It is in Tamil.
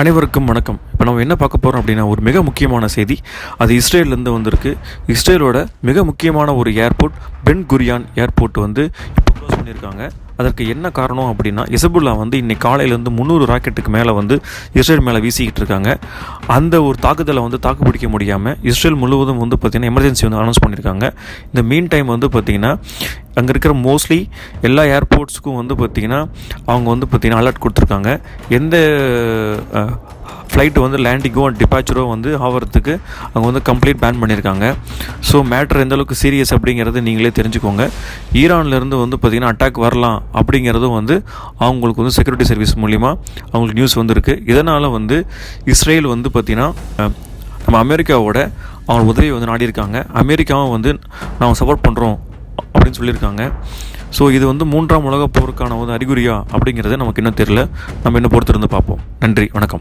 அனைவருக்கும் வணக்கம். இப்போ நம்ம என்ன பார்க்க போகிறோம் அப்படின்னா ஒரு மிக முக்கியமான செய்தி. அது இஸ்ரேல்லேருந்து வந்திருக்கு. இஸ்ரேலோட மிக முக்கியமான ஒரு ஏர்போர்ட் பென் குரியான் ஏர்போர்ட் வந்து இப்போ க்ளோஸ் பண்ணியிருக்காங்க. அதற்கு என்ன காரணம் அப்படின்னா இசபுல்லா வந்து இன்னைக்கு காலையிலேருந்து முந்நூறு ராக்கெட்டுக்கு மேலே வந்து இஸ்ரேல் மேலே வீசிக்கிட்டு இருக்காங்க. அந்த ஒரு தாக்குதலை வந்து தாக்குப்பிடிக்க முடியாமல் இஸ்ரேல் முழுவதும் வந்து பார்த்திங்கன்னா எமர்ஜென்சி வந்து அனௌன்ஸ் பண்ணியிருக்காங்க. இந்த மீன் டைம் வந்து பார்த்திங்கன்னா அங்கே இருக்கிற மோஸ்ட்லி எல்லா ஏர்போர்ட்ஸுக்கும் வந்து பார்த்திங்கன்னா அவங்க வந்து பார்த்திங்கன்னா அலர்ட் கொடுத்துருக்காங்க. எந்த ஃப்ளைட்டு வந்து லேண்டிங்கோ டிபாச்சரோ வந்து ஆகிறதுக்கு அவங்க வந்து கம்ப்ளீட் பேன் பண்ணியிருக்காங்க. ஸோ மேட்ரு எந்த அளவுக்கு சீரியஸ் அப்படிங்கிறது நீங்களே தெரிஞ்சுக்கோங்க. ஈரான்லேருந்து வந்து பார்த்திங்கன்னா அட்டாக் வரலாம் அப்படிங்கிறதும் வந்து அவங்களுக்கு வந்து செக்யூரிட்டி சர்வீஸ் மூலிமா அவங்களுக்கு நியூஸ் வந்திருக்கு. இதனால் வந்து இஸ்ரேல் வந்து பார்த்திங்கன்னா நம்ம அமெரிக்காவோட அவங்க உதவியை வந்து நாடியிருக்காங்க. அமெரிக்காவும் வந்து நாங்கள் சப்போர்ட் பண்ணுறோம் அப்படின்னு சொல்லியிருக்காங்க. ஸோ இது வந்து மூன்றாம் உலகப் போருக்கான ஒரு அறிகுறியா அப்படிங்கிறது நமக்கு இன்னும் தெரியல. நம்ம இன்னும் பொறுத்திருந்து பார்ப்போம். நன்றி வணக்கம்.